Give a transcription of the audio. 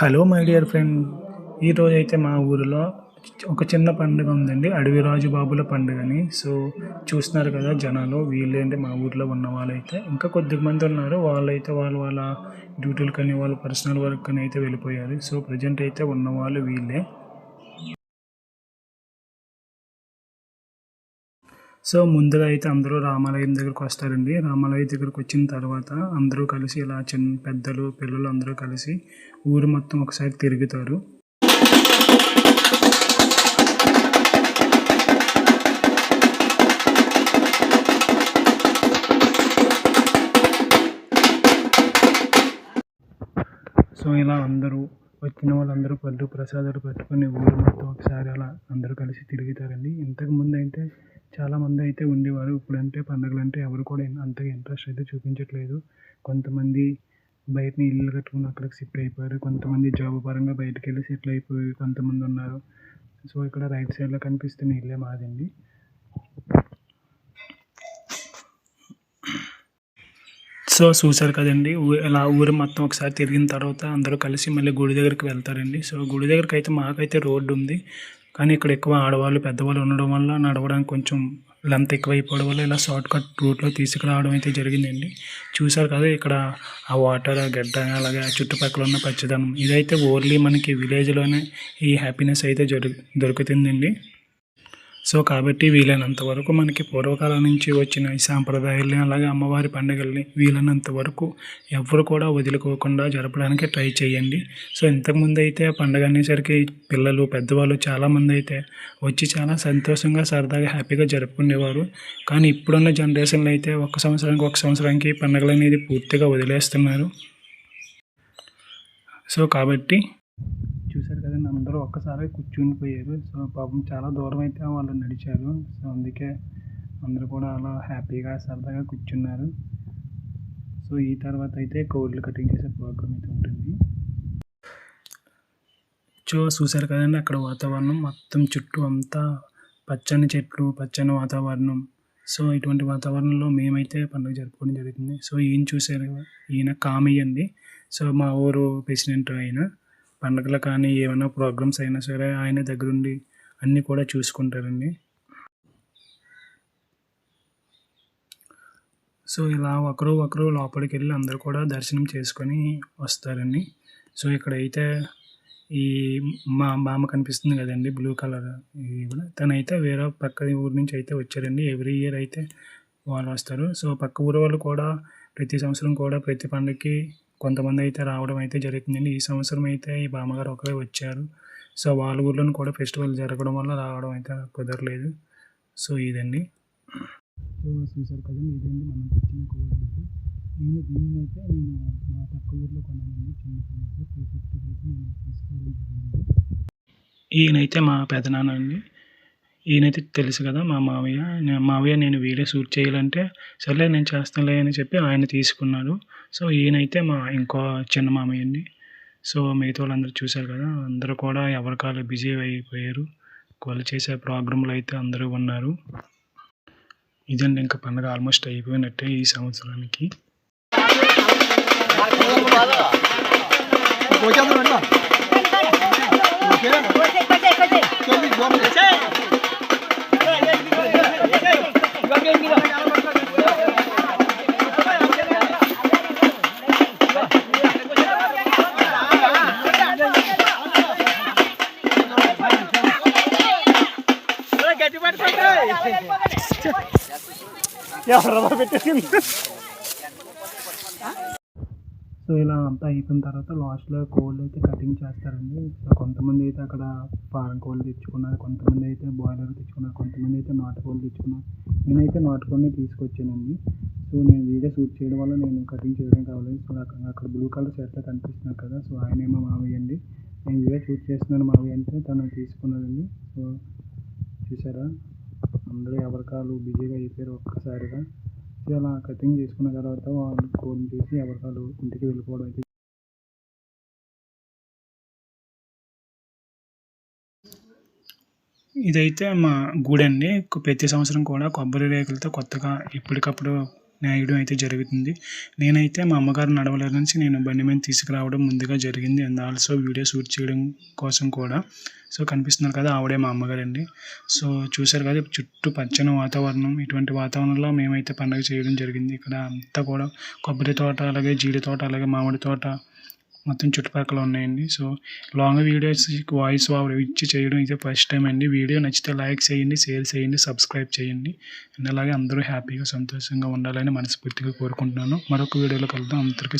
Hello my dear friend. ఈరోజు అయితే మా ఊరిలో ఒక చిన్న పండుగ ఉందండి. అడవి రాజు బాబుల పండుగని. సో చూస్తున్నారు కదా జనాలు వీళ్ళేంటి మా ఊర్లో ఉన్న వాళ్ళైతే. ఇంకా కొద్ది మంది ఉన్నారు. వాళ్ళైతే వాళ్ళు వాళ్ళ డ్యూటీలు కానీ వాళ్ళ పర్సనల్ వర్క్ కానీ అయితే వెళ్ళిపోయారు. సో ప్రజెంట్ అయితే ఉన్న వాళ్ళు. సో ముందుగా అయితే అందరూ రామాలయం దగ్గరకు వస్తారండి. రామాలయం దగ్గరకు వచ్చిన తర్వాత అందరూ కలిసి ఇలా చిన్న పెద్దలు పిల్లలు అందరూ కలిసి ఊరు మొత్తం ఒకసారి తిరుగుతారు. సో ఇలా అందరూ వచ్చిన వాళ్ళందరూ పళ్ళు ప్రసాదాలు పెట్టుకొని ఊరు మొత్తం ఒకసారి అలా అందరూ కలిసి తిరుగుతారండి. ఇంతకు ముందు అయితే చాలామంది అయితే ఉండేవారు. ఇప్పుడంటే పండుగలు అంటే ఎవరు కూడా అంతగా ఇంట్రెస్ట్ అయితే చూపించట్లేదు. కొంతమంది బయటని ఇల్లు కట్టుకుని అక్కడికి షిఫ్ట్ అయిపోయారు. కొంతమంది జాబ్ పరంగా బయటకు వెళ్ళి సెటిల్ అయిపోయి కొంతమంది ఉన్నారు. సో ఇక్కడ రైట్ సైడ్లో కనిపిస్తున్న ఇల్లే మాదండి. సో చూసారు కదండి. ఊ- ఇలా ఊరు మొత్తం ఒకసారి తిరిగిన తర్వాత అందరూ కలిసి మళ్ళీ గుడి దగ్గరికి వెళ్తారండి. సో గుడి దగ్గరికి అయితే మాకైతే రోడ్డు ఉంది కానీ ఇక్కడ ఎక్కువ ఆడవాళ్ళు పెద్దవాళ్ళు ఉండడం వల్ల నడవడానికి కొంచెం లెంత్ ఎక్కువ అయిపోవడం వల్ల ఇలా షార్ట్ కట్ రూట్లో తీసుకురావడం అయితే జరిగిందండి. చూసారు కదా ఇక్కడ ఆ వాటర్ ఆ గడ్డ అలాగే ఆ చుట్టుపక్కల ఉన్న పచ్చదనం. ఇదైతే ఓన్లీ మనకి విలేజ్లోనే ఈ హ్యాపీనెస్ అయితే జరు దొరుకుతుందండి. సో కాబట్టి వీలైనంత వరకు మనకి పూర్వకాలం నుంచి వచ్చిన ఈ సాంప్రదాయాల్ని అలాగే అమ్మవారి పండుగల్ని వీలైనంత వరకు ఎవరు కూడా వదులుకోకుండా జరపడానికి ట్రై చేయండి. సో ఇంతకుముందు అయితే ఆ పండుగ అనేసరికి పిల్లలు పెద్దవాళ్ళు చాలామంది అయితే వచ్చి చాలా సంతోషంగా సరదాగా హ్యాపీగా జరుపుకునేవారు. కానీ ఇప్పుడున్న జనరేషన్లో అయితే ఒక సంవత్సరానికి ఒక సంవత్సరానికి పండుగలు అనేది పూర్తిగా వదిలేస్తున్నారు. సో కాబట్టి చూశారు కదండి అందరూ ఒక్కసారి కూర్చుండిపోయారు. సో పాపం చాలా దూరం అయితే వాళ్ళు నడిచారు. సో అందుకే అందరూ కూడా అలా హ్యాపీగా సరదాగా కూర్చున్నారు. సో ఈ తర్వాత అయితే కోళ్ళు కటింగ్ చేసే ప్రోగ్రామ్ అయితే ఉంటుంది. సో చూశారు కదండి అక్కడ వాతావరణం మొత్తం చుట్టూ అంతా పచ్చని చెట్లు పచ్చని వాతావరణం. సో ఇటువంటి వాతావరణంలో మేమైతే పండుగ జరుపుకోవడం జరుగుతుంది. సో ఈయన చూశారు ఈయన కామయ్యండి సో మా ఊరు ప్రెసిడెంట్ ఆయన. పండుగలు కానీ ఏమైనా ప్రోగ్రామ్స్ అయినా సరే ఆయన దగ్గరుండి అన్నీ కూడా చూసుకుంటారండి. సో ఇలా ఒకరు ఒకరు లోపలికి వెళ్ళి అందరూ కూడా దర్శనం చేసుకొని వస్తారండి. సో ఇక్కడైతే ఈ మా మామ కనిపిస్తుంది కదండి బ్లూ కలర్ ఈవిడ తనైతే వేరే పక్క ఊరు నుంచి అయితే వచ్చారండి. ఎవ్రీ ఇయర్ అయితే వాళ్ళు వస్తారు. సో పక్క ఊరు వాళ్ళు కూడా ప్రతి సంవత్సరం కూడా ప్రతి పండుగకి కొంతమంది అయితే రావడం అయితే జరుగుతుందండి. ఈ సంవత్సరం అయితే ఈ బామ్మగారు ఒకరే వచ్చారు. సో వాళ్ళ ఊర్లోనూ కూడా ఫెస్టివల్ జరగడం వల్ల రావడం అయితే కుదరలేదు. సో ఇదండి. సో చూసారు కదండి ఇదండి మనం తెచ్చిన కోడి అయితే. నేను దీన్ని అయితే నేను మా పక్క ఊర్లో కొన్నానండి చిన్న చిన్నది టూ ఫిఫ్టీకి అయితే నేను తీసుకోవడం జరిగింది. ఈయనైతే మా పెదనాన్న అండి. ఈయనైతే తెలుసు కదా మా మావయ్య. మావయ్య నేను వీడియో షూట్ చేయాలంటే సర్లే నేను చేస్తానులే అని చెప్పి ఆయన తీసుకున్నాడు. సో ఈయనైతే మా ఇంకో చిన్న మామయ్య అండి సో మిగతా వాళ్ళందరూ చూశారు కదా అందరూ కూడా ఎవరి కాళ్ళు బిజీ అయిపోయారు. వాళ్ళు చేసే ప్రోగ్రాంలు అయితే అందరూ ఉన్నారు. ఇదండి ఇంకా పండుగ ఆల్మోస్ట్ అయిపోయినట్టే ఈ సంవత్సరానికి. సో ఇలా అంతా అయిపోయిన తర్వాత లాస్ట్లో కోళ్ళు అయితే కటింగ్ చేస్తారండి. సో కొంతమంది అయితే అక్కడ ఫారం కోళ్ళు తెచ్చుకున్నారు కొంతమంది అయితే బాయిలర్ తెచ్చుకున్నారు కొంతమంది అయితే నాటుకోళ్ళు తెచ్చుకున్నారు. నేనైతే నాటుకోళ్ళని తీసుకొచ్చానండి. సో నేను వీడియో షూట్ చేయడం వల్ల నేను కటింగ్ చేయడం కావాలి సో అక్కడ అక్కడ బ్లూ కలర్ షర్ట్లో కనిపిస్తున్నారు కదా సో ఆయనే మా మావయ్య అండి. నేను వీడియో షూట్ చేస్తున్నాను మావయ్య అంటే తను తీసుకున్నాడండి. సో చూసారా అందరూ ఎవరి కాళ్ళు బిజీగా అయిపోయారు ఒక్కసారిగా. అలా కటింగ్ చేసుకున్న తర్వాత వాళ్ళు కోడిని తీసి ఎవరి కాళ్ళు ఇంటికి వెళ్ళిపోవడం అయితే ఇదైతే మా గూడండి. ప్రతి సంవత్సరం కూడా కొబ్బరి రేకులతో కొత్తగా ఎప్పటికప్పుడు నేయడం అయితే జరుగుతుంది. నేనైతే మా అమ్మగారు నడవలేరు నుంచి నేను బండి మీద తీసుకురావడం ముందుగా జరిగింది. అండ్ ఆల్సో వీడియో షూట్ చేయడం కోసం కూడా సో కనిపిస్తున్నారు కదా ఆవిడే మా అమ్మగారు అండి సో చూశారు కదా చుట్టూ పచ్చని వాతావరణం. ఇటువంటి వాతావరణంలో మేమైతే పండుగ చేయడం జరిగింది. ఇక్కడ అంతా కూడా కొబ్బరి తోట అలాగే జీడి తోట అలాగే మామిడి తోట మొత్తం చుట్టుపక్కల ఉన్నాయండి. So long videos voice over ఇచ్చి చేయడం ఇదే ఫస్ట్ టైం అండి. వీడియో నచ్చితే లైక్ చేయండి షేర్ చేయండి సబ్స్క్రైబ్ చేయండి. అండ్ అలాగే అందరూ హ్యాపీగా సంతోషంగా ఉండాలని మనస్ఫూర్తిగా కోరుకుంటున్నాను. మరొక వీడియోలో కలుద్దాం. అందరికీ